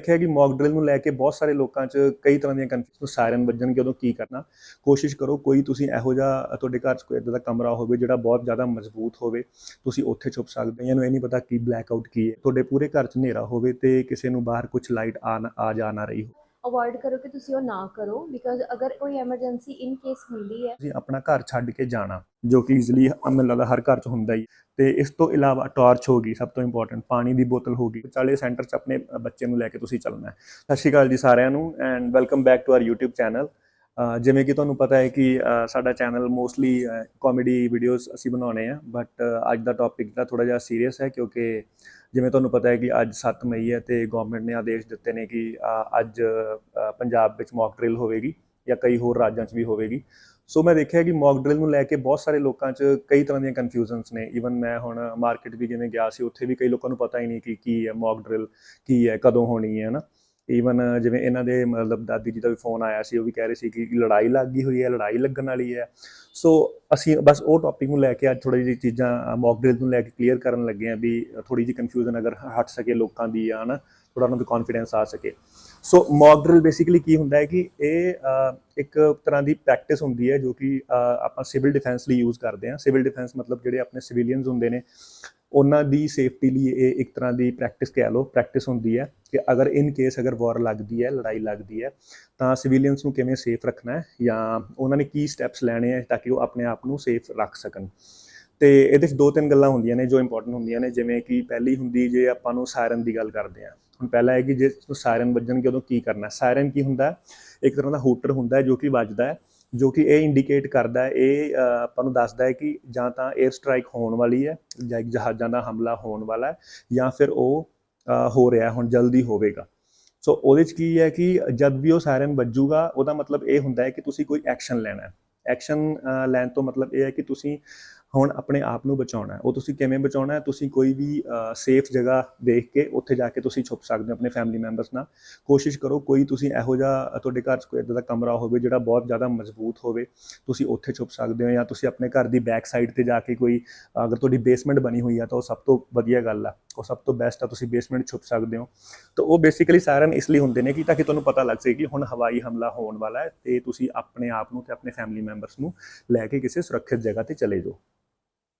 ਦੇਖਿਆ ਕਿ mock drill ਨੂੰ ਲੈ ਕੇ ਬਹੁਤ ਸਾਰੇ ਲੋਕਾਂ 'ਚ ਕਈ ਤਰ੍ਹਾਂ ਦੀਆਂ ਕਨਫਿਊਜ਼ਨ ਸਾਇਰਨ ਵੱਜਣਗੇ, ਉਦੋਂ ਕੀ ਕਰਨਾ? ਕੋਸ਼ਿਸ਼ ਕਰੋ ਕੋਈ ਤੁਸੀਂ ਇਹੋ ਜਿਹਾ ਤੁਹਾਡੇ ਘਰ 'ਚ ਕੋਈ ਇਦਾਂ ਦਾ ਕਮਰਾ ਹੋਵੇ ਜਿਹੜਾ ਬਹੁਤ ਜ਼ਿਆਦਾ ਮਜ਼ਬੂਤ ਹੋਵੇ, ਤੁਸੀਂ ਉੱਥੇ ਛੁਪ ਸਕਦੇ ਹੋ। ਇਹਨੂੰ ਇਹ ਨਹੀਂ ਪਤਾ ਕੀ ਬਲੈਕ ਆਊਟ ਕੀ ਹੈ। ਤੁਹਾਡੇ ਪੂਰੇ ਘਰ 'ਚ ਹਨੇਰਾ ਹੋਵੇ ਤੇ ਕਿਸੇ ਨੂੰ ਬਾਹਰ ਕੁਝ ਲਾਈਟ ਆ ਨਾ- ਆ ਜਾ ਨਾ ਰਹੀ ਹੋ ਅਵੋਇਡ ਕਰੋ ਕਿ ਤੁਸੀਂ ਉਹ ਨਾ ਕਰੋ ਬਿਕਾਜ਼ ਅਗਰ ਕੋਈ ਐਮਰਜੈਂਸੀ ਇਨ ਕੇਸ ਹੁੰਦੀ ਹੈ ਤੁਸੀਂ ਆਪਣਾ ਘਰ ਛੱਡ ਕੇ ਜਾਣਾ, ਜੋ ਕਿ ਈਜ਼ੀਲੀ ਮੈਨੂੰ ਲੱਗਦਾ ਹਰ ਘਰ 'ਚ ਹੁੰਦਾ ਹੀ। ਤੇ ਇਸ ਤੋਂ ਇਲਾਵਾ ਟਾਰਚ ਹੋਗੀ ਸਭ ਤੋਂ ਇੰਪੋਰਟੈਂਟ ਪਾਣੀ ਦੀ ਬੋਤਲ ਹੋਗੀ ਵਿਚਾਲੇ ਸੈਂਟਰ 'ਚ ਆਪਣੇ ਬੱਚੇ ਨੂੰ ਲੈ ਕੇ ਤੁਸੀਂ ਚੱਲਣਾ ਹੈ। ਸਤਿ ਸ਼੍ਰੀ ਅਕਾਲ ਜੀ ਸਾਰਿਆਂ ਨੂੰ and welcome back to our YouTube channel ਜਿਵੇਂ ਕਿ ਤੁਹਾਨੂੰ ਪਤਾ ਹੈ ਕਿ ਸਾਡਾ ਚੈਨਲ ਮੋਸਟਲੀ ਕਾਮੇਡੀ ਵੀਡੀਓਜ਼ ਅਸੀਂ ਬਣਾਉਣੇ ਆ ਬਟ ਅੱਜ ਦਾ ਟੌਪਿਕ ਦਾ ਥੋੜਾ ਜਿਹਾ ਸੀਰੀਅਸ ਹੈ, ਕਿਉਂਕਿ ਜਿਵੇਂ ਤੁਹਾਨੂੰ ਪਤਾ ਹੈ ਕਿ ਅੱਜ 7 ਮਈ ਹੈ ਤੇ ਗਵਰਨਮੈਂਟ ਨੇ ਆਦੇਸ਼ ਦਿੱਤੇ ਨੇ ਕਿ ਅੱਜ ਪੰਜਾਬ ਵਿੱਚ ਮੌਕ ਡਰਿਲ ਹੋਵੇਗੀ ਜਾਂ ਕਈ ਹੋਰ ਰਾਜਾਂ 'ਚ ਵੀ ਹੋਵੇਗੀ। ਸੋ ਮੈਂ ਦੇਖਿਆ ਕਿ ਮੌਕ ਡਰਿਲ ਨੂੰ ਲੈ ਕੇ ਬਹੁਤ ਸਾਰੇ ਲੋਕਾਂ 'ਚ ਕਈ ਤਰ੍ਹਾਂ ਦੀਆਂ ਕਨਫਿਊਜ਼ਨਸ ਨੇ। ਈਵਨ ਮੈਂ ਹੁਣ ਮਾਰਕੀਟ ਵੀ ਜਿਵੇਂ ਗਿਆ ਸੀ, ਉੱਥੇ ਵੀ ਕਈ ਲੋਕਾਂ ਨੂੰ ਪਤਾ ਹੀ ਨਹੀਂ ਕਿ ਕੀ ਹੈ ਮੌਕ ਡਰਿਲ ਕੀ ਹੈ, ਕਦੋਂ ਹੋਣੀ ਹੈ ਨਾ ਈਵਨ ਜਿਵੇਂ ਇਹਨਾਂ ਦੇ ਮਤਲਬ ਦਾਦੀ ਜੀ ਦਾ ਵੀ ਫੋਨ ਆਇਆ ਸੀ, ਉਹ ਵੀ ਕਹਿ ਰਹੇ ਸੀ ਕਿ ਲੜਾਈ ਲੱਗ ਗਈ ਹੋਈ ਹੈ, ਲੜਾਈ ਲੱਗਣ ਵਾਲੀ ਹੈ। ਸੋ ਅਸੀਂ ਬਸ ਉਹ ਟੌਪਿਕ ਨੂੰ ਲੈ ਕੇ ਅੱਜ ਥੋੜੀ ਜਿਹੀ ਚੀਜ਼ਾਂ ਮੌਕ ਡਰਿਲ ਨੂੰ ਲੈ ਕੇ ਕਲੀਅਰ ਕਰਨ ਲੱਗੇ ਆ ਵੀ ਥੋੜੀ ਜਿਹੀ ਕਨਫਿਊਜ਼ਨ ਅਗਰ ਹਟ ਸਕੇ ਲੋਕਾਂ ਦੀ ਆ ਨਾ ਥੋੜਾ ਉਹਨਾਂ ਨੂੰ ਕੌਨਫੀਡੈਂਸ ਆ ਸਕੇ। ਸੋ ਮੌਕ ਡਰਿਲ ਬੇਸਿਕਲੀ ਕੀ ਹੁੰਦਾ ਹੈ ਕਿ ਇਹ ਇੱਕ ਤਰ੍ਹਾਂ ਦੀ ਪ੍ਰੈਕਟਿਸ ਹੁੰਦੀ ਹੈ ਜੋ ਕਿ ਆਪਾਂ ਸਿਵਲ ਡਿਫੈਂਸ ਲਈ ਯੂਜ਼ ਕਰਦੇ ਹਾਂ। ਸਿਵਲ ਡਿਫੈਂਸ ਮਤਲਬ ਜਿਹੜੇ ਆਪਣੇ ਸਿਵਿਲੀਅਨਸ ਹੁੰਦੇ ਨੇ ਉਹਨਾਂ ਦੀ ਸੇਫਟੀ ਲਈ ਇਹ ਇੱਕ ਤਰ੍ਹਾਂ ਦੀ ਪ੍ਰੈਕਟਿਸ ਕਹਿ ਲਓ ਪ੍ਰੈਕਟਿਸ ਹੁੰਦੀ ਹੈ ਕਿ ਅਗਰ ਇਨ ਕੇਸ ਅਗਰ ਵਾਰ ਲੱਗਦੀ ਹੈ, ਲੜਾਈ ਲੱਗਦੀ ਹੈ, ਤਾਂ ਸਿਵਿਲੀਅਨਸ ਨੂੰ ਕਿਵੇਂ ਸੇਫ ਰੱਖਣਾ ਹੈ ਜਾਂ ਉਹਨਾਂ ਨੇ ਕੀ ਸਟੈਪਸ ਲੈਣੇ ਹੈ ਤਾਂ ਕਿ ਉਹ ਆਪਣੇ ਆਪ ਨੂੰ ਸੇਫ ਰੱਖ ਸਕਣ। ਤੇ ਇਹਦੇ ਵਿੱਚ ਦੋ ਤਿੰਨ ਗੱਲਾਂ ਹੁੰਦੀਆਂ ਨੇ ਜੋ ਇੰਪੋਰਟੈਂਟ ਹੁੰਦੀਆਂ ਨੇ, ਜਿਵੇਂ ਕਿ ਪਹਿਲੀ ਹੁੰਦੀ ਜੇ ਆਪਾਂ ਨੂੰ ਸਾਇਰਨ ਦੀ ਗੱਲ ਕਰਦੇ ਹਾਂ। ਹੁਣ ਪਹਿਲਾ ਹੈ ਕਿ ਜੇ ਸਾਇਰਨ ਵੱਜਣਗੇ ਉਦੋਂ ਕੀ ਕਰਨਾ ਸਾਇਰਨ ਕੀ ਹੁੰਦਾ ਇੱਕ ਤਰ੍ਹਾਂ ਦਾ ਹੂਟਰ ਹੁੰਦਾ ਜੋ ਕਿ ਵੱਜਦਾ ਹੈ। ਜੋ ਕਿ ਇਹ ਇੰਡੀਕੇਟ ਕਰਦਾ ਹੈ, ਇਹ ਆਪਾਂ ਨੂੰ ਦੱਸਦਾ ਹੈ ਕਿ ਜਾਂ ਤਾਂ 에ਅਰ ਸਟ੍ਰਾਈਕ ਹੋਣ ਵਾਲੀ ਹੈ ਜਾਂ ਜਹਾਜ਼ਾਂ ਦਾ ਹਮਲਾ ਹੋਣ ਵਾਲਾ ਹੈ ਜਾਂ ਫਿਰ ਉਹ ਹੋ ਰਿਹਾ ਹੁਣ ਜਲਦੀ ਹੋਵੇਗਾ। ਸੋ ਉਹਦੇ ਚ ਕੀ ਹੈ ਕਿ ਜਦ ਵੀ ਉਹ ਸਾਇਰਨ ਵੱਜੂਗਾ, ਉਹਦਾ ਮਤਲਬ ਇਹ ਹੁੰਦਾ ਹੈ ਕਿ ਤੁਸੀਂ ਕੋਈ ਐਕਸ਼ਨ ਲੈਣਾ ਹੈ। ਐਕਸ਼ਨ ਲੈਣ ਤੋਂ ਮਤਲਬ ਇਹ ਹੈ ਕਿ ਤੁਸੀਂ ਹੁਣ ਆਪਣੇ ਆਪ ਨੂੰ ਬਚਾਉਣਾ ਹੈ। ਉਹ ਤੁਸੀਂ ਕਿਵੇਂ ਬਚਾਉਣਾ ਹੈ? ਤੁਸੀਂ ਕੋਈ ਵੀ ਸੇਫ ਜਗ੍ਹਾ ਦੇਖ ਕੇ ਉੱਥੇ ਜਾ ਕੇ ਤੁਸੀਂ ਛੁਪ ਸਕਦੇ ਹੋ ਆਪਣੇ ਫੈਮਿਲੀ ਮੈਂਬਰਸ ਨਾਲ। ਕੋਸ਼ਿਸ਼ ਕਰੋ ਕੋਈ ਤੁਸੀਂ ਇਹੋ ਜਿਹਾ ਤੁਹਾਡੇ ਘਰ 'ਚ ਕੋਈ ਇਦਾਂ ਦਾ ਕਮਰਾ ਹੋਵੇ ਜਿਹੜਾ ਬਹੁਤ ਜ਼ਿਆਦਾ ਮਜ਼ਬੂਤ ਹੋਵੇ। ਤੁਸੀਂ ਉੱਥੇ ਛੁਪ ਸਕਦੇ ਹੋ ਜਾਂ ਤੁਸੀਂ ਆਪਣੇ ਘਰ ਦੀ ਬੈਕ ਸਾਈਡ ਤੇ ਜਾ ਕੇ ਕੋਈ, ਅਗਰ ਤੁਹਾਡੀ ਬੇਸਮੈਂਟ ਬਣੀ ਹੋਈ ਆ ਤਾਂ ਉਹ ਸਭ ਤੋਂ ਵਧੀਆ ਗੱਲ ਆ। ਉਹ ਸਭ ਤੋਂ ਬੈਸਟ ਆ, ਤੁਸੀਂ ਬੇਸਮੈਂਟ ਛੁਪ ਸਕਦੇ ਹੋ। ਤਾਂ ਉਹ ਬੇਸਿਕਲੀ ਸਾਇਰਨ ਇਸ ਲਈ ਹੁੰਦੇ ਨੇ ਕਿ ਤਾਂ ਕਿ ਤੁਹਾਨੂੰ ਪਤਾ ਲੱਗ ਸਕੇ ਕਿ ਹੁਣ ਹਵਾਈ ਹਮਲਾ ਹੋਣ ਵਾਲਾ ਹੈ ਤੇ ਤੁਸੀਂ ਆਪਣੇ ਆਪ ਨੂੰ ਤੇ ਆਪਣੇ ਫੈਮਿਲੀ ਮੈਂਬਰਸ ਨੂੰ ਲੈ ਕੇ ਕਿਸੇ ਸੁਰੱਖਿਅਤ ਜਗ੍ਹਾ ਤੇ ਚਲੇ ਜਾਓ।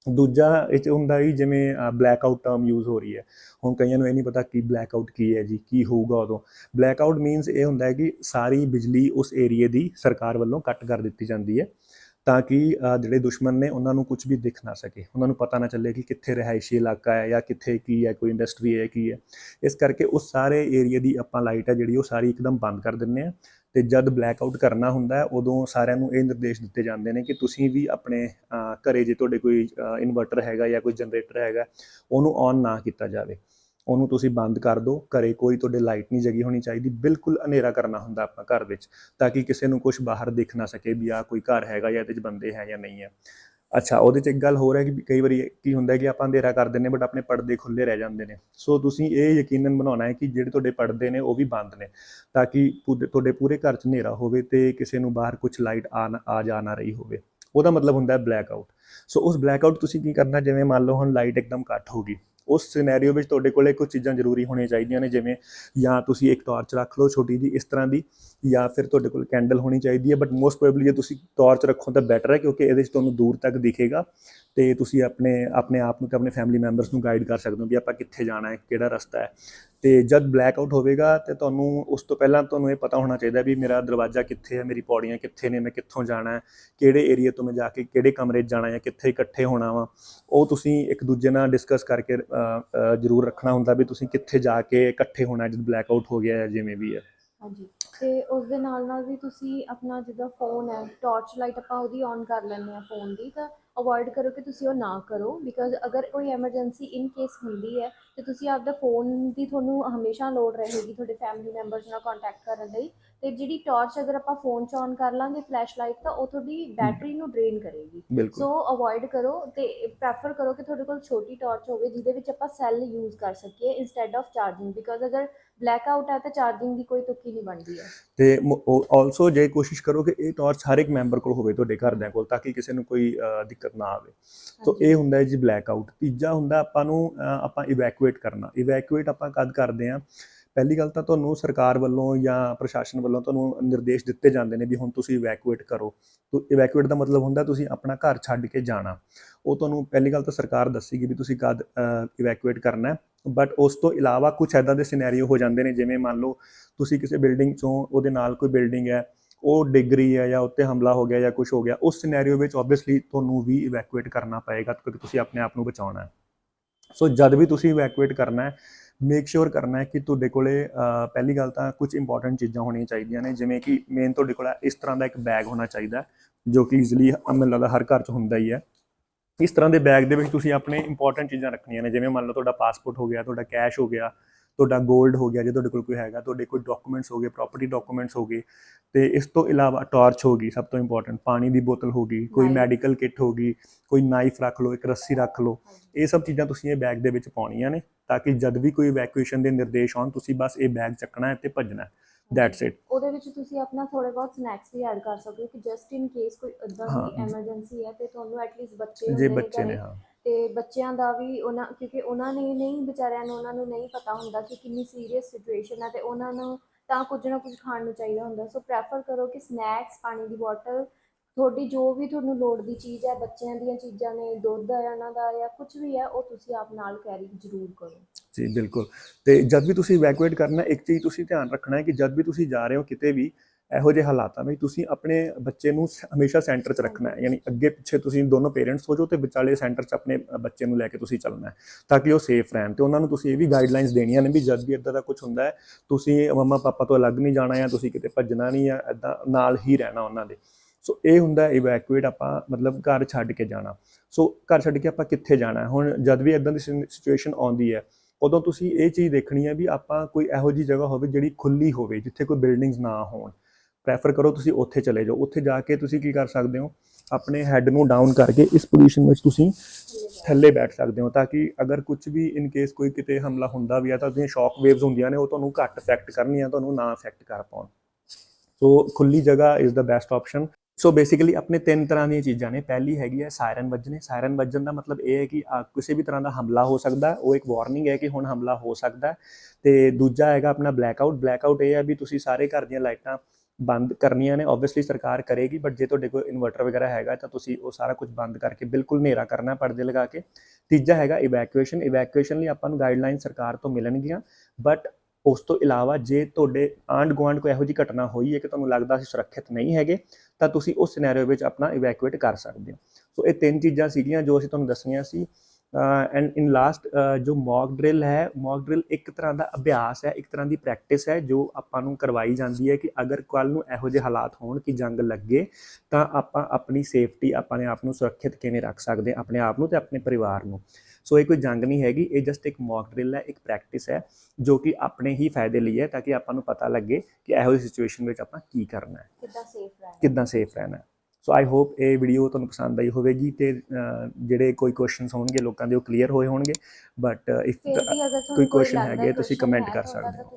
ਦੂਜਾ ਇਹ 'ਚ ਹੁੰਦਾ ਵੀ ਜਿਵੇਂ ਬਲੈਕ ਆਊਟ ਟਰਮ ਯੂਜ਼ ਹੋ ਰਹੀ ਹੈ। ਹੁਣ ਕਈਆਂ ਨੂੰ ਇਹ ਨਹੀਂ ਪਤਾ ਕਿ ਬਲੈਕ ਆਊਟ ਕੀ ਹੈ ਜੀ, ਕੀ ਹੋਊਗਾ ਉਦੋਂ। ਬਲੈਕ ਆਊਟ ਮੀਨਸ ਇਹ ਹੁੰਦਾ ਹੈ ਕਿ ਸਾਰੀ ਬਿਜਲੀ ਉਸ ਏਰੀਏ ਦੀ ਸਰਕਾਰ ਵੱਲੋਂ ਕੱਟ ਕਰ ਦਿੱਤੀ ਜਾਂਦੀ ਹੈ, ਤਾਂ ਕਿ ਜਿਹੜੇ ਦੁਸ਼ਮਣ ਨੇ ਉਹਨਾਂ ਨੂੰ ਕੁਝ ਵੀ ਦਿਖ ਨਾ ਸਕੇ। ਉਹਨਾਂ ਨੂੰ ਪਤਾ ਨਾ ਚੱਲੇ ਕਿ ਕਿੱਥੇ ਰਿਹਾਇਸ਼ੀ ਇਲਾਕਾ ਹੈ ਜਾਂ ਕਿੱਥੇ ਕੀ ਹੈ, ਕੋਈ ਇੰਡਸਟਰੀ ਹੈ, ਕੀ ਹੈ। ਇਸ ਕਰਕੇ ਉਸ ਸਾਰੇ ਏਰੀਏ ਦੀ ਆਪਾਂ ਲਾਈਟ ਹੈ ਜਿਹੜੀ ਉਹ ਸਾਰੀ ਇੱਕਦਮ ਬੰਦ ਕਰ ਦਿੰਨੇ ਆ ਤੇ ਜਦ ਬਲੈਕ ਆਊਟ ਕਰਨਾ ਹੁੰਦਾ ਉਦੋਂ ਸਾਰਿਆਂ ਨੂੰ ਇਹ ਨਿਰਦੇਸ਼ ਦਿੱਤੇ ਜਾਂਦੇ ਨੇ ਕਿ ਤੁਸੀਂ ਵੀ ਆਪਣੇ ਅ, ਘਰੇ ਜੇ ਤੁਹਾਡੇ ਕੋਈ ਇਨਵਰਟਰ ਹੈਗਾ ਜਾਂ ਕੋਈ ਜਨਰੇਟਰ ਹੈਗਾ ਉਹਨੂੰ ਔਨ ਨਾ ਕੀਤਾ ਜਾਵੇ। ਉਹਨੂੰ ਤੁਸੀਂ ਬੰਦ ਕਰ ਦਿਓ। ਘਰੇ ਕੋਈ ਤੁਹਾਡੇ ਲਾਈਟ ਨਹੀਂ ਜਗੀ ਹੋਣੀ ਚਾਹੀਦੀ। ਬਿਲਕੁਲ ਹਨੇਰਾ ਕਰਨਾ ਹੁੰਦਾ ਆਪਣਾ ਘਰ ਵਿੱਚ ਤਾਂ ਕਿ ਕਿਸੇ ਨੂੰ ਕੁਝ ਬਾਹਰ ਦਿਖ ਨਾ ਸਕੇ ਵੀ ਆ ਕੋਈ ਘਰ ਹੈਗਾ ਜਾਂ ਇਹਦੇ 'ਚ ਬੰਦੇ ਹੈ ਜਾਂ ਨਹੀਂ ਹੈ। ਅੱਛਾ, ਉਹਦੇ 'ਚ ਇੱਕ ਗੱਲ ਹੋਰ ਹੈ ਕਿ ਕਈ ਵਾਰੀ ਕੀ ਹੁੰਦਾ ਹੈ ਕਿ ਆਪਾਂ ਅੰਧੇਰਾ ਕਰ ਦਿੰਨੇ ਬਟ ਆਪਣੇ ਪਰਦੇ ਖੁੱਲੇ ਰਹਿ ਜਾਂਦੇ ਨੇ। ਸੋ ਤੁਸੀਂ ਇਹ ਯਕੀਨਨ ਬਣਾਉਣਾ ਹੈ ਕਿ ਜਿਹੜੇ ਤੁਹਾਡੇ ਪਰਦੇ ਨੇ, ਉਹ ਵੀ ਬੰਦ ਨੇ, ਤਾਂ ਕਿ ਪੂਰੇ- ਤੁਹਾਡੇ ਪੂਰੇ ਘਰ 'ਚ ਹਨੇਰਾ ਹੋਵੇ ਤੇ ਕਿਸੇ ਨੂੰ ਬਾਹਰ ਕੁਝ ਲਾਈਟ ਆ ਨਾ- ਆ ਜਾ ਨਾ ਰਹੀ ਹੋਵੇ। ਉਹਦਾ ਮਤਲਬ ਹੁੰਦਾ ਹੈ ਬਲੈਕ ਆਊਟ ਸੋ ਉਸ ਬਲੈਕ ਆਊਟ ਤੁਸੀਂ ਕੀ ਕਰਨਾ, ਜਿਵੇਂ ਮੰਨ ਲਓ ਹੁਣ ਲਾਈਟ ਇੱਕਦਮ ਕੱਟ ਹੋ ਗਈ ਉਸ ਸਿਨੈਰੀਓ ਵਿੱਚ ਤੁਹਾਡੇ ਕੋਲੇ ਕੁਝ ਚੀਜ਼ਾਂ ਜ਼ਰੂਰੀ ਹੋਣੀਆਂ ਚਾਹੀਦੀਆਂ ਨੇ, ਜਿਵੇਂ ਜਾਂ ਤੁਸੀਂ ਇੱਕ ਟਾਰਚ ਰੱਖ ਲਓ ਛੋਟੀ ਜੀ ਇਸ ਤਰ੍ਹਾਂ ਦੀ, ਜਾਂ ਫਿਰ ਤੁਹਾਡੇ ਕੋਲ ਕੈਂਡਲ ਹੋਣੀ ਚਾਹੀਦੀ ਹੈ ਬਟ ਮੋਸਟ ਪ੍ਰੋਬਬਲੀ ਜੇ ਤੁਸੀਂ ਟਾਰਚ ਰੱਖੋ ਤਾਂ ਬੈਟਰ ਹੈ ਕਿਉਂਕਿ ਇਹਦੇ 'ਚ ਤੁਹਾਨੂੰ ਦੂਰ ਤੱਕ ਦਿਖੇਗਾ ਤੇ ਤੁਸੀਂ ਆਪਣੇ ਆਪਣੇ ਆਪ ਨੂੰ ਤੇ ਆਪਣੇ ਫੈਮਿਲੀ ਮੈਂਬਰਸ ਨੂੰ ਗਾਈਡ ਕਰ ਸਕਦੇ ਹੋ ਵੀ ਆਪਾਂ ਕਿੱਥੇ ਜਾਣਾ ਹੈ, ਕਿਹੜਾ ਰਸਤਾ ਹੈ। ਤੇ ਜਦ ਬਲੈਕ ਆਊਟ ਹੋਵੇਗਾ ਤੇ ਤੁਹਾਨੂੰ ਉਸ ਤੋਂ ਪਹਿਲਾਂ ਤੁਹਾਨੂੰ ਇਹ ਪਤਾ ਹੋਣਾ ਚਾਹੀਦਾ ਵੀ ਮੇਰਾ ਦਰਵਾਜ਼ਾ ਕਿੱਥੇ ਹੈ, ਮੇਰੀ ਪੌੜੀਆਂ ਕਿੱਥੇ ਨੇ, ਮੈਂ ਕਿੱਥੋਂ ਜਾਣਾ ਹੈ, ਕਿਹੜੇ ਏਰੀਆ ਤੋਂ ਮੈਂ ਜਾ ਕੇ ਕਿਹੜੇ ਕਮਰੇ 'ਚ ਜਾਣਾ ਜਾਂ ਕਿੱਥੇ ਇਕੱਠੇ ਹੋਣਾ ਵਾ। ਉਹ ਤੁਸੀਂ ਇੱਕ ਦੂਜੇ ਨਾਲ ਡਿਸਕਸ ਕਰਕੇ ਜ਼ਰੂਰ ਰੱਖਣਾ ਹੁੰਦਾ ਵੀ ਤੁਸੀਂ ਕਿੱਥੇ ਜਾ ਕੇ ਇਕੱਠੇ ਹੋਣਾ ਜਦ ਬਲੈਕ ਆਊਟ ਹੋ ਗਿਆ ਹੈ, ਜਿਵੇਂ ਵੀ ਹੈ। ਹਾਂਜੀ। ਤੇ ਉਸ ਦੇ ਨਾਲ ਨਾਲ ਵੀ ਤੁਸੀਂ ਆਪਣਾ ਜਿੱਦਾਂ ਫੋਨ ਹੈ ਟਾਰਚ ਲਾਈਟ ਆਪਾਂ ਉਹਦੀ ਔਨ ਕਰ ਲੈਂਦੇ ਆ ਫੋਨ ਦੀ, ਤਾਂ ਅਵੋਇਡ ਕਰੋ ਕਿ ਤੁਸੀਂ ਉਹ ਨਾ ਕਰੋ ਬਿਕਾਜ਼ ਅਗਰ ਕੋਈ ਐਮਰਜੈਂਸੀ ਇਨ ਕੇਸ ਹੁੰਦੀ ਹੈ, ਤੇ ਤੁਸੀਂ ਆਪਦਾ ਫੋਨ ਦੀ ਤੁਹਾਨੂੰ ਹਮੇਸ਼ਾ ਲੋੜ ਰਹੇਗੀ ਤੁਹਾਡੇ ਫੈਮਿਲੀ ਮੈਂਬਰਸ ਨਾਲ ਕੰਟੈਕਟ ਕਰਨ ਲਈ ਤੇ ਜਿਹੜੀ ਟਾਰਚ ਅਗਰ ਆਪਾਂ ਫੋਨ 'ਚ ਔਨ ਕਰ ਲਾਂਗੇ ਫਲੈਸ਼ ਲਾਈਟ ਤਾਂ ਉਹ ਤੁਹਾਡੀ ਬੈਟਰੀ ਨੂੰ ਡਰੇਨ ਕਰੇਗੀ। ਸੋ ਅਵੋਇਡ ਕਰੋ ਤੇ ਪ੍ਰੈਫਰ ਕਰੋ ਕਿ ਤੁਹਾਡੇ ਕੋਲ ਛੋਟੀ ਟਾਰਚ ਹੋਵੇ ਜਿਹਦੇ ਵਿੱਚ ਆਪਾਂ ਸੈੱਲ ਯੂਜ਼ ਕਰ ਸਕੀਏ ਇਨਸਟੈਡ ਆਫ ਚਾਰਜਿੰਗ ਬਿਕਾਜ਼ ਅਗਰ ਬਲੈਕ ਆਊਟ ਹੈ ਤਾਂ ਚਾਰਜਿੰਗ ਦੀ ਕੋਈ ਤੁੱਕੀ ਨਹੀਂ ਬਣਦੀ ਹੈ। ਤੇ ਆਲਸੋ ਜੇ ਕੋਸ਼ਿਸ਼ ਕਰੋ ਕਿ ਇਹ ਟਾਰਚ ਹਰ ਇੱਕ ਮੈਂਬਰ ਕੋਲ ਹੋਵੇ ਤੁਹਾਡੇ ਘਰਦਿਆਂ ਕੋਲ ਤਾਂ ਕਿ ਕਿਸੇ ਨੂੰ ਕੋਈ ਦਿੱਕਤ ਨਾ ਆਵੇ। ਸੋ। ਇਹ ਹੁੰਦਾ ਹੈ ਜੀ ਬਲੈਕ ਆਊਟ ਤੀਜਾ ਹੁੰਦਾ ਆਪਾਂ ਨੂੰ ਆਪਾਂ ਇਵੈਕੂਏਟ ਕਰਨਾ। ਇਵੈਕੂਏਟ ਆਪਾਂ ਕਦ ਕਰਦੇ ਆ ਪਹਿਲੀ ਗੱਲ ਤਾਂ ਤੁਹਾਨੂੰ ਸਰਕਾਰ ਵੱਲੋਂ ਜਾਂ ਪ੍ਰਸ਼ਾਸਨ ਵੱਲੋਂ ਤੁਹਾਨੂੰ ਨਿਰਦੇਸ਼ ਦਿੱਤੇ ਜਾਂਦੇ ਨੇ ਵੀ ਹੁਣ ਤੁਸੀਂ ਇਵੈਕੂਏਟ ਕਰੋ। ਤੋ ਇਵੈਕੂਏਟ ਦਾ ਮਤਲਬ ਹੁੰਦਾ ਤੁਸੀਂ ਆਪਣਾ ਘਰ ਛੱਡ ਕੇ ਜਾਣਾ। ਉਹ ਤੁਹਾਨੂੰ ਪਹਿਲੀ ਗੱਲ ਤਾਂ ਸਰਕਾਰ ਦੱਸੇਗੀ ਵੀ ਤੁਸੀਂ ਕਦ ਇਵੈਕੂਏਟ ਕਰਨਾ ਬਟ ਉਸ ਤੋਂ ਇਲਾਵਾ ਕੁਝ ਐਦਾਂ ਦੇ ਸਿਨੈਰੀਓ ਹੋ ਜਾਂਦੇ ਨੇ, ਜਿਵੇਂ ਮੰਨ ਲਓ ਤੁਸੀਂ ਕਿਸੇ ਬਿਲਡਿੰਗ ਚੋਂ ਉਹਦੇ ਨਾਲ ਕੋਈ ਬਿਲਡਿੰਗ ਹੈ, ਉਹ ਡਿੱਗ ਰਹੀ ਹੈ ਜਾਂ ਉੱਤੇ ਹਮਲਾ ਹੋ ਗਿਆ ਜਾਂ ਕੁਝ ਹੋ ਗਿਆ, ਉਸ ਸਿਨੈਰੀਓ ਵਿੱਚ ਆਬਵੀਅਸਲੀ ਤੁਹਾਨੂੰ ਵੀ ਇਵੈਕੂਏਟ ਕਰਨਾ ਪਏਗਾ ਕਿਉਂਕਿ ਤੁਸੀਂ ਆਪਣੇ ਆਪ ਨੂੰ ਬਚਾਉਣਾ ਹੈ। ਸੋ ਜਦ ਵੀ ਤੁਸੀਂ ਇਵੈਕੂਏਟ ਕਰਨਾ ਹੈ ਮੇਕ ਸ਼ੋਰ ਕਰਨਾ ਹੈ ਕਿ ਤੁਹਾਡੇ ਕੋਲੇ ਪਹਿਲੀ ਗੱਲ ਤਾਂ ਕੁਝ ਇੰਪੋਰਟੈਂਟ ਚੀਜ਼ਾਂ ਹੋਣੀਆਂ ਚਾਹੀਦੀਆਂ ਨੇ, ਜਿਵੇਂ ਕਿ ਮੇਨ ਤੁਹਾਡੇ ਕੋਲ ਇਸ ਤਰ੍ਹਾਂ ਦਾ ਇੱਕ ਬੈਗ ਹੋਣਾ ਚਾਹੀਦਾ ਜੋ ਕਿ ਈਜ਼ਲੀ ਮੈਨੂੰ ਲੱਗਦਾ ਹਰ ਘਰ 'ਚ ਹੁੰਦਾ ਹੀ ਹੈ। ਇਸ ਤਰ੍ਹਾਂ ਦੇ ਬੈਗ ਦੇ ਵਿੱਚ ਤੁਸੀਂ ਆਪਣੇ ਇੰਪੋਰਟੈਂਟ ਚੀਜ਼ਾਂ ਰੱਖਣੀਆਂ ਨੇ, ਜਿਵੇਂ ਮੰਨ ਲਓ ਤੁਹਾਡਾ ਪਾਸਪੋਰਟ ਹੋ ਗਿਆ, ਤੁਹਾਡਾ ਕੈਸ਼ ਹੋ ਗਿਆ ਤੁਹਾਡਾ 골ਡ ਹੋ ਗਿਆ ਜੇ ਤੁਹਾਡੇ ਕੋਲ ਕੋਈ ਹੈਗਾ ਤੁਹਾਡੇ ਕੋਈ ਡਾਕੂਮੈਂਟਸ ਹੋ ਗਏ ਪ੍ਰਾਪਰਟੀ ਡਾਕੂਮੈਂਟਸ ਹੋ ਗਏ ਤੇ ਇਸ ਤੋਂ ਇਲਾਵਾ ਟਾਰਚ ਹੋ ਗਈ ਸਭ ਤੋਂ ਇੰਪੋਰਟੈਂਟ ਪਾਣੀ ਦੀ ਬੋਤਲ ਹੋ ਗਈ ਕੋਈ. ਮੈਡੀਕਲ ਕਿੱਟ ਹੋ ਗਈ ਕੋਈ ਨਾਈਫ ਰੱਖ ਲਓ ਇੱਕ ਰੱਸੀ ਰੱਖ ਲਓ ਇਹ ਸਭ ਚੀਜ਼ਾਂ ਤੁਸੀਂ ਇਹ ਬੈਗ ਦੇ ਵਿੱਚ ਪਾਉਣੀਆਂ ਨੇ ਤਾਂ ਕਿ ਜਦ ਵੀ ਕੋਈ ਇਵੈਕੂਏਸ਼ਨ ਦੇ ਨਿਰਦੇਸ਼ ਆਉਣ ਤੁਸੀਂ ਬਸ ਇਹ ਬੈਗ ਚੱਕਣਾ ਹੈ ਤੇ ਭੱਜਣਾ ਹੈ। ਦੈਟਸ ਇਟ ਉਹਦੇ ਵਿੱਚ ਤੁਸੀਂ ਆਪਣਾ ਥੋੜੇ ਬਹੁਤ ਸਨੈਕਸ ਵੀ ਐਡ ਕਰ ਸਕਦੇ ਹੋ ਕਿ ਜਸਟ ਇਨ ਕੇਸ ਕੋਈ ਇਦਾਂ ਹਾਂ। ਦੀ ਐਮਰਜੈਂਸੀ ਹੈ ਤੇ ਤੁਹਾਨੂੰ ਐਟਲੀਸਟ ਬੱਚੇ ਜੇ ਬੱਚੇ ਨੇ ਹਾਂ। ਬੱਚਿਆਂ ਦਾ ਵੀ ਉਹਨਾਂ, ਕਿਉਂਕਿ ਉਹਨਾਂ ਨੇ ਨਹੀਂ, ਵਿਚਾਰਿਆਂ ਨੂੰ ਉਹਨਾਂ ਨੂੰ ਨਹੀਂ ਪਤਾ ਹੁੰਦਾ ਕਿ ਕਿੰਨੀ ਸੀਰੀਅਸ ਸਿਚੁਏਸ਼ਨ ਹੈ ਤੇ ਉਹਨਾਂ ਨੂੰ ਤਾਂ ਕੁਝ ਨਾ ਕੁਝ ਖਾਣ ਨੂੰ ਚਾਹੀਦਾ ਹੁੰਦਾ। ਸੋ ਪ੍ਰੈਫਰ ਕਰੋ ਕਿ ਸਨੈਕਸ ਪਾਣੀ ਦੀ ਬੋਟਲ ਤੁਹਾਡੀ ਜੋ ਵੀ ਤੁਹਾਨੂੰ ਲੋੜ ਦੀ ਚੀਜ਼ ਹੈ, ਬੱਚਿਆਂ ਦੀਆਂ ਚੀਜ਼ਾਂ ਨੇ, ਦੁੱਧ ਹੈ ਉਹਨਾਂ ਦਾ ਜਾਂ ਕੁਝ ਵੀ ਹੈ, ਉਹ ਤੁਸੀਂ ਆਪ ਨਾਲ ਕੈਰੀ ਜ਼ਰੂਰ ਕਰੋ। ਜੀ, ਬਿਲਕੁਲ। ਤੇ ਜਦ ਵੀ ਤੁਸੀਂ ਇਵੈਕੂਏਟ ਕਰਨਾ, ਇੱਕ ਚੀਜ਼ ਤੁਸੀਂ ਧਿਆਨ ਰੱਖਣਾ ਹੈ ਕਿ ਜਦ ਵੀ ਤੁਸੀਂ ਜਾ ਰਹੇ ਹੋ ਕਿਤੇ ਵੀ ਇਹੋ ਜਿਹੇ ਹਾਲਾਤਾਂ ਵਿੱਚ ਤੁਸੀਂ ਆਪਣੇ ਬੱਚੇ ਨੂੰ ਹਮੇਸ਼ਾ ਸੈਂਟਰ 'ਚ ਰੱਖਣਾ ਹੈ ਯਾਨੀ ਅੱਗੇ ਪਿੱਛੇ ਤੁਸੀਂ ਦੋਨੋਂ ਪੇਰੈਂਟਸ ਹੋ ਜਾਓ ਤੇ ਵਿਚਾਲੇ ਸੈਂਟਰ 'ਚ ਆਪਣੇ ਬੱਚੇ ਨੂੰ ਲੈ ਕੇ ਤੁਸੀਂ ਚੱਲਣਾ ਹੈ ਤਾਂ ਕਿ ਉਹ ਸੇਫ ਰਹਿਣ ਤੇ ਉਹਨਾਂ ਨੂੰ ਤੁਸੀਂ ਇਹ ਵੀ ਗਾਈਡਲਾਈਨਸ ਦੇਣੀਆਂ ਨੇ ਵੀ ਜਦ ਵੀ ਇਦਾਂ ਦਾ ਕੁਝ ਹੁੰਦਾ ਹੈ ਤੁਸੀਂ ਮੰਮਾ ਪਾਪਾ ਤੋਂ ਅਲੱਗ ਨਹੀਂ ਜਾਣਾ ਜਾਂ ਤੁਸੀਂ ਕਿਤੇ ਭੱਜਣਾ ਨਹੀਂ ਜਾਂ ਇਦਾਂ ਨਾਲ ਹੀ ਰਹਿਣਾ ਉਹਨਾਂ ਦੇ। ਸੋ ਇਹ ਹੁੰਦਾ ਇਵੈਕੂਏਟ ਆਪਾਂ ਮਤਲਬ ਘਰ ਛੱਡ ਕੇ ਜਾਣਾ। ਸੋ ਘਰ ਛੱਡ ਕੇ ਆਪਾਂ ਕਿੱਥੇ ਜਾਣਾ ਹੁਣ ਜਦ ਵੀ ਇਦਾਂ ਦੀ ਸਿਚੁਏਸ਼ਨ ਆਉਂਦੀ ਹੈ ਉਦੋਂ ਤੁਸੀਂ ਇਹ ਚੀਜ਼ ਦੇਖਣੀ ਹੈ ਵੀ ਆਪਾਂ ਕੋਈ ਇਹੋ ਜੀ ਜਗ੍ਹਾ ਹੋਵੇ ਜਿਹੜੀ ਖੁੱਲੀ ਹੋਵੇ ਜਿੱਥੇ ਕੋਈ ਬਿਲਡਿੰਗਸ ਨਾ ਹੋਣ। ਪ੍ਰੈਫਰ ਕਰੋ ਤੁਸੀਂ ਉੱਥੇ ਚਲੇ ਜਾਓ। ਉੱਥੇ ਜਾ ਕੇ ਤੁਸੀਂ ਕੀ ਕਰ ਸਕਦੇ ਹੋ? ਆਪਣੇ ਹੈੱਡ ਨੂੰ ਡਾਊਨ ਕਰਕੇ ਇਸ ਪੋਜੀਸ਼ਨ ਵਿੱਚ ਤੁਸੀਂ ਥੱਲੇ ਬੈਠ ਸਕਦੇ ਹੋ ਤਾਂ ਕਿ ਅਗਰ ਕੁਝ ਵੀ ਇਨ ਕੇਸ ਕੋਈ ਕਿਤੇ ਹਮਲਾ ਹੁੰਦਾ ਵੀ ਆ ਤਾਂ ਉਹਦੀਆਂ ਸ਼ੌਕ ਵੇਵਸ ਹੁੰਦੀਆਂ ਨੇ, ਉਹ ਤੁਹਾਨੂੰ ਘੱਟ ਇਫੈਕਟ ਕਰਨੀਆਂ ਤੁਹਾਨੂੰ ਨਾ ਇਫੈਕਟ ਕਰ ਪਾਉਣ। ਸੋ ਖੁੱਲੀ ਜਗ੍ਹਾ is the best option so basically ਆਪਣੇ ਤਿੰਨ ਤਰ੍ਹਾਂ ਦੀਆਂ ਚੀਜ਼ਾਂ ਨੇ। ਪਹਿਲੀ ਹੈਗੀ ਹੈ ਸਾਇਰਨ ਵੱਜਣੇ। ਸਾਇਰਨ ਵੱਜਣ ਦਾ ਮਤਲਬ ਇਹ ਹੈ ਕਿ ਕਿਸੇ ਵੀ ਤਰ੍ਹਾਂ ਦਾ ਹਮਲਾ ਹੋ ਸਕਦਾ ਉਹ ਇੱਕ ਵਾਰਨਿੰਗ ਹੈ ਕਿ ਹੁਣ ਹਮਲਾ ਹੋ ਸਕਦਾ ਹੈ। ਤੇ ਦੂਜਾ ਹੈਗਾ ਆਪਣਾ ਬਲੈਕ ਆਊਟ ਬਲੈਕ ਆਊਟ ਇਹ ਹੈ ਵੀ ਤੁਸੀਂ ਸਾਰੇ ਘਰ ਦੀਆਂ ਲਾਈਟਾਂ ਬੰਦ ਕਰਨੀਆਂ ਨੇ ਆਬਵੀਅਸਲੀ ਸਰਕਾਰ ਕਰੇਗੀ ਬਟ ਜੇ ਤੁਹਾਡੇ ਕੋਲ ਇਨਵਰਟਰ ਵਗੈਰਾ ਹੈਗਾ, ਤਾਂ ਤੁਸੀਂ ਉਹ ਸਾਰਾ ਕੁਝ ਬੰਦ ਕਰਕੇ ਬਿਲਕੁਲ ਹਨੇਰਾ ਕਰਨਾ, ਪਰਦੇ ਲਗਾ ਕੇ। ਤੀਜਾ ਹੈਗਾ ਇਵੈਕੂਏਸ਼ਨ ਇਵੈਕੂਏਸ਼ਨ ਲਈ ਆਪਾਂ ਨੂੰ ਗਾਈਡਲਾਈਨ ਸਰਕਾਰ ਤੋਂ ਮਿਲਣਗੀਆਂ ਬਟ ਉਸ ਤੋਂ ਇਲਾਵਾ ਜੇ ਤੁਹਾਡੇ ਆਂਡ ਗੁਆਂਢ ਕੋਈ ਇਹੋ ਜਿਹੀ ਘਟਨਾ ਹੋਈ ਹੈ ਕਿ ਤੁਹਾਨੂੰ ਲੱਗਦਾ ਅਸੀਂ ਸੁਰੱਖਿਅਤ ਨਹੀਂ ਹੈਗੇ, ਤਾਂ ਤੁਸੀਂ ਉਸ ਸਿਨੈਰੀਓ ਵਿੱਚ ਆਪਣਾ ਇਵੈਕੂਏਟ ਕਰ ਸਕਦੇ ਹੋ। ਸੋ ਇਹ ਤਿੰਨ ਚੀਜ਼ਾਂ ਸੀਗੀਆਂ ਜੋ ਅਸੀਂ ਤੁਹਾਨੂੰ ਦੱਸਣੀਆਂ ਸੀ। ਐਂਡ ਇਨ ਲਾਸਟ ਜੋ ਮੌਕ ਡਰਿਲ ਹੈ ਮੌਕ ਡਰਿਲ ਇੱਕ ਤਰ੍ਹਾਂ ਦਾ ਅਭਿਆਸ ਹੈ ਇੱਕ ਤਰ੍ਹਾਂ ਦੀ ਪ੍ਰੈਕਟਿਸ ਹੈ ਜੋ ਆਪਾਂ ਨੂੰ ਕਰਵਾਈ ਜਾਂਦੀ ਹੈ ਕਿ ਅਗਰ ਕੱਲ ਨੂੰ ਇਹੋ ਜਿਹੇ ਹਾਲਾਤ ਹੋਣ ਕਿ ਜੰਗ ਲੱਗੇ ਤਾਂ ਆਪਾਂ ਆਪਣੀ ਸੇਫਟੀ ਆਪਣੇ ਆਪ ਨੂੰ ਸੁਰੱਖਿਅਤ ਕਿਵੇਂ ਰੱਖ ਸਕਦੇ ਹਾਂ ਆਪਣੇ ਆਪ ਨੂੰ ਤੇ ਆਪਣੇ ਪਰਿਵਾਰ ਨੂੰ। ਸੋ ਇਹ ਕੋਈ ਜੰਗ ਨਹੀਂ ਹੈਗੀ ਇਹ ਜਸਟ ਇੱਕ ਮੌਕ ਡਰਿਲ ਹੈ ਇੱਕ ਪ੍ਰੈਕਟਿਸ ਹੈ ਜੋ ਕਿ ਆਪਣੇ ਹੀ ਫਾਇਦੇ ਲਈ ਹੈ ਤਾਂ ਕਿ ਆਪਾਂ ਨੂੰ ਪਤਾ ਲੱਗੇ ਕਿ ਇਹੋ ਜਿਹੀ ਸਿਚੁਏਸ਼ਨ ਵਿੱਚ ਆਪਾਂ ਕੀ ਕਰਨਾ ਹੈ। ਕਿੱਦਾਂ ਸੇਫ ਰਹਿਣਾ ਕਿੱਦਾਂ ਸੇਫ ਰਹਿਣਾ ਹੈ। ਸੋ ਆਈ ਹੋਪ ਇਹ ਵੀਡੀਓ ਤੁਹਾਨੂੰ ਪਸੰਦ ਆਈ ਹੋਵੇਗੀ ਤੇ ਜਿਹੜੇ ਕੋਈ ਕੁਐਸਚਨਸ ਹੋਣਗੇ ਲੋਕਾਂ ਦੇ ਉਹ ਕਲੀਅਰ ਹੋਏ ਹੋਣਗੇ। ਬਟ ਇਫ ਕੋਈ ਲੱਗਦਾ ਹੈਗੇ। ਤੁਸੀਂ ਕਮੈਂਟ ਕਰ ਸਕਦੇ ਹੋ।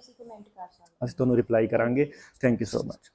ਅਸੀਂ ਤੁਹਾਨੂੰ ਰਿਪਲਾਈ ਕਰਾਂਗੇ। Thank you so much